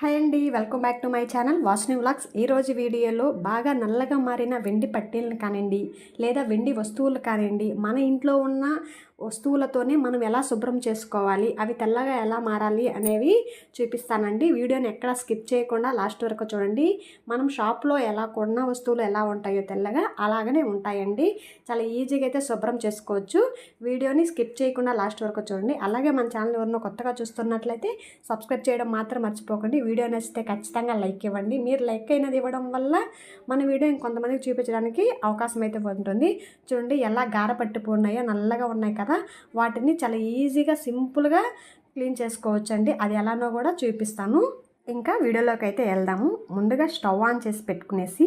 Hi అండి welcome back to my channel వాష్ని vlogs. ఈరోజు వీడియోలో బాగా నల్లగా మారిన వెండి పట్టీలను కానివ్వండి లేదా వెండి వస్తువులు కానివ్వండి మన ఇంట్లో ఉన్న వస్తువులతోనే మనం ఎలా శుభ్రం చేసుకోవాలి అవి తెల్లగా ఎలా మారాలి అనేవి చూపిస్తానండి. వీడియోని ఎక్కడ స్కిప్ చేయకుండా లాస్ట్ వరకు చూడండి. మనం షాప్లో ఎలా కొన్న వస్తువులు ఎలా ఉంటాయో తెల్లగా అలాగనే ఉంటాయండి. చాలా ఈజీగా అయితే శుభ్రం చేసుకోవచ్చు. వీడియోని స్కిప్ చేయకుండా లాస్ట్ వరకు చూడండి. అలాగే మన ఛానల్ ఎవరినో కొత్తగా చూస్తున్నట్లయితే సబ్స్క్రైబ్ చేయడం మాత్రం మర్చిపోకండి. వీడియో నచ్చితే ఖచ్చితంగా లైక్ ఇవ్వండి. మీరు లైక్ అయినది ఇవ్వడం వల్ల మన వీడియో ఇంకొంతమందికి చూపించడానికి అవకాశం అయితే ఉంటుంది. చూడండి ఎలా గార పట్టిపోన్నాయో నల్లగా ఉన్నాయి కదా వాటిని చాలా ఈజీగా సింపుల్గా క్లీన్ చేసుకోవచ్చు అండి అది ఎలానో కూడా చూపిస్తాను. ఇంకా వీడియోలోకి అయితే వెళ్దాము. ముందుగా స్టవ్ ఆన్ చేసి పెట్టుకునేసి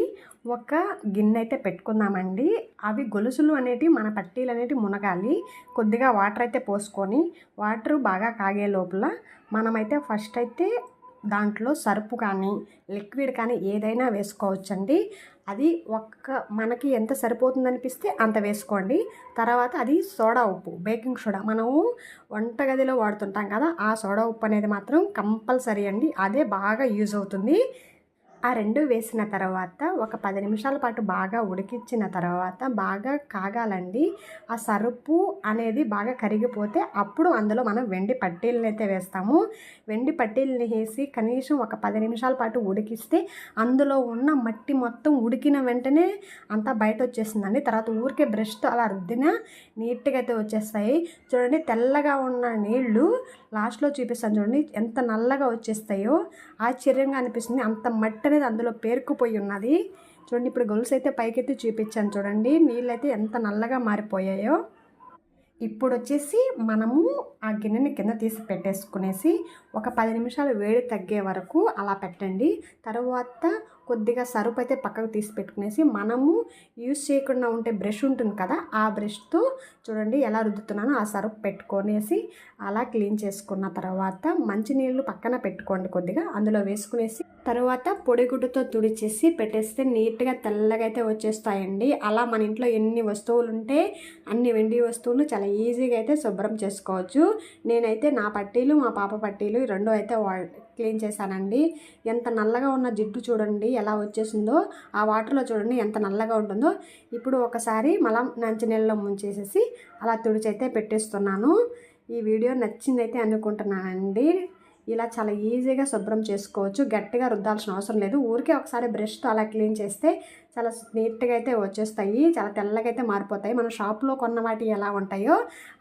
ఒక గిన్నె అయితే పెట్టుకుందామండి. అవి గొలుసులు అనేటివి మన పట్టీలు అనేటివి మునగాలి. కొద్దిగా వాటర్ అయితే పోసుకొని వాటర్ బాగా కాగే లోపల మనమైతే ఫస్ట్ అయితే దాంట్లో సరుపు కానీ లిక్విడ్ కానీ ఏదైనా వేసుకోవచ్చండి. అది ఒక్క మనకి ఎంత సరిపోతుంది అనిపిస్తే అంత వేసుకోండి. తర్వాత అది సోడా ఉప్పు బేకింగ్ సోడా. మనము వంటగదిలో వాడుతుంటాం కదా ఆ సోడా ఉప్పు అనేది మాత్రం కంపల్సరీ అండి. అదే బాగా యూజ్ అవుతుంది. ఆ రెండు వేసిన తర్వాత ఒక పది నిమిషాల పాటు బాగా ఉడికించిన తర్వాత బాగా కాగాలండి. ఆ సరుపు అనేది బాగా కరిగిపోతే అప్పుడు అందులో మనం వెండి పట్టీలను అయితే వేస్తాము. వెండి పట్టీలని వేసి కనీసం ఒక పది నిమిషాల పాటు ఉడికిస్తే అందులో ఉన్న మట్టి మొత్తం ఉడికిన వెంటనే అంతా బయట వచ్చేసిందండి. తర్వాత ఊరికే బ్రష్తో అలా రుద్దినా నీట్గా అయితే వచ్చేస్తాయి. చూడండి తెల్లగా ఉన్న నీళ్ళు లాస్ట్లో చూపిస్తాను చూడండి ఎంత నల్లగా వచ్చేస్తాయో ఆశ్చర్యంగా అనిపిస్తుంది. అంత మట్టి అనేది అందులో పేరుకుపోయి ఉన్నది. చూడండి ఇప్పుడు గొలుసు అయితే పైకెత్తి చూపించాను చూడండి. నీళ్ళు అయితే ఎంత నల్లగా మారిపోయాయో. ఇప్పుడు వచ్చేసి మనము ఆ గిన్నెని కింద తీసి పెట్టేసుకునేసి ఒక పది నిమిషాలు వేడి తగ్గే వరకు అలా పెట్టండి. తర్వాత కొద్దిగా సరుపు అయితే పక్కకు తీసి పెట్టుకునేసి మనము యూస్ చేయకుండా ఉంటే బ్రష్ ఉంటుంది కదా ఆ బ్రష్తో చూడండి ఎలా రుద్దుతున్నానో ఆ సరుపు పెట్టుకొనేసి అలా క్లీన్ చేసుకున్న తర్వాత మంచినీళ్ళు పక్కన పెట్టుకోండి కొద్దిగా అందులో వేసుకునేసి తర్వాత పొడిగుడ్డుతో తుడిచేసి పెట్టేస్తే నీట్గా తెల్లగా అయితే వచ్చేస్తాయండి. అలా మన ఇంట్లో ఎన్ని వస్తువులు ఉంటే అన్ని వెండి వస్తువులు చాలా ఈజీగా అయితే శుభ్రం చేసుకోవచ్చు. నేనైతే నా పట్టీలు మా పాప పట్టీలు రెండో రెండు అయితే వా క్లీన్ చేశానండి. ఎంత నల్లగా ఉన్న జిడ్డు చూడండి ఎలా వచ్చేసిందో ఆ వాటర్లో చూడండి ఎంత నల్లగా ఉంటుందో. ఇప్పుడు ఒకసారి మలం నీళ్ళలో ముంచేసేసి అలా తుడిచైతే పెట్టేస్తున్నాను. ఈ వీడియో నచ్చిందైతే అనుకుంటున్నానండి. ఇలా చాలా ఈజీగా శుభ్రం చేసుకోవచ్చు. గట్టిగా రుద్దాల్సిన అవసరం లేదు. ఊరికే ఒకసారి బ్రష్తో అలా క్లీన్ చేస్తే చాలా నీట్గా అయితే వచ్చేస్తాయి. చాలా తెల్లగా అయితే మారిపోతాయి. మనం షాప్లో కొన్న వాటి ఎలా ఉంటాయో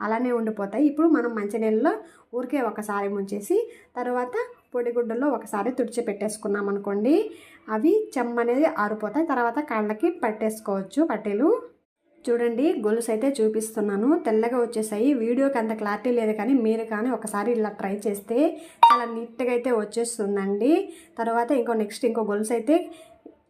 అలానే ఉండిపోతాయి. ఇప్పుడు మనం మంచినీళ్ళలో ఊరికే ఒకసారి ముంచేసి తర్వాత పొడిగుడ్డలో ఒకసారి తుడిచి పెట్టేసుకున్నాం అనుకోండి. అవి చెమ్మ అనేది ఆరిపోతాయి. తర్వాత కాళ్ళకి పట్టేసుకోవచ్చు పట్టెలు. చూడండి గొలుసు అయితే చూపిస్తున్నాను. తెల్లగా వచ్చేసాయి. వీడియోకి అంత క్లారిటీ లేదు కానీ మీరు కానీ ఒకసారి ఇలా ట్రై చేస్తే చాలా నీట్గా అయితే వచ్చేస్తుందండి. తర్వాత ఇంకో నెక్స్ట్ ఇంకో గొలుసు అయితే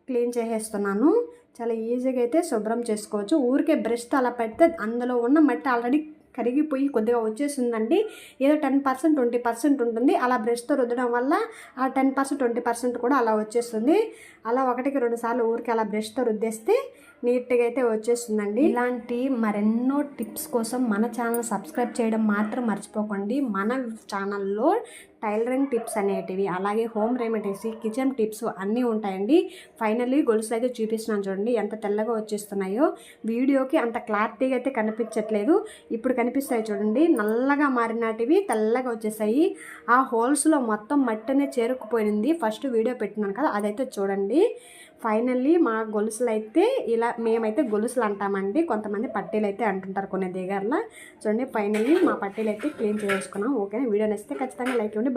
క్లీన్ చేసేస్తున్నాను. చాలా ఈజీగా అయితే శుభ్రం చేసుకోవచ్చు. ఊరికే బ్రష్తో అలా పెడితే అందులో ఉన్న మట్టి ఆల్రెడీ కరిగిపోయి కొద్దిగా వచ్చేసిందండి. ఏదో టెన్ పర్సెంట్ ట్వంటీ పర్సెంట్ ఉంటుంది. అలా బ్రష్తో రుద్దడం వల్ల ఆ టెన్ పర్సెంట్ ట్వంటీ పర్సెంట్ కూడా అలా వచ్చేస్తుంది. అలా ఒకటికి రెండు సార్లు ఊరికి అలా బ్రష్తో రుద్దేస్తే నీట్గా అయితే వచ్చేస్తుందండి. ఇలాంటి మరెన్నో టిప్స్ కోసం మన ఛానల్ సబ్స్క్రైబ్ చేయడం మాత్రం మర్చిపోకండి. మన ఛానల్లో టైలరింగ్ టిప్స్ అనేటివి అలాగే హోమ్ రెమెడీస్ కిచెన్ టిప్స్ అన్నీ ఉంటాయండి. ఫైనల్లీ గొలుసులు అయితే చూపిస్తున్నాను చూడండి ఎంత తెల్లగా వచ్చేస్తున్నాయో. వీడియోకి అంత క్లారిటీగా అయితే కనిపించట్లేదు. ఇప్పుడు కనిపిస్తాయి చూడండి నల్లగా మారినటివి తెల్లగా వచ్చేసాయి. ఆ హోల్స్లో మొత్తం మట్టనే చేరుకుపోయింది. ఫస్ట్ వీడియో పెట్టినాను కదా అదైతే చూడండి. ఫైనల్లీ మా గొలుసులు అయితే ఇలా మేమైతే గొలుసులు అంటామండి కొంతమంది పట్టీలు అయితే అంటుంటారు కొన్ని దగ్గరలో చూడండి ఫైనల్లీ మా పట్టీలు అయితే క్లీన్ చేసుకున్నాం ఓకే వీడియో నచ్చితే ఖచ్చితంగా లైక్ ఇవ్వండి.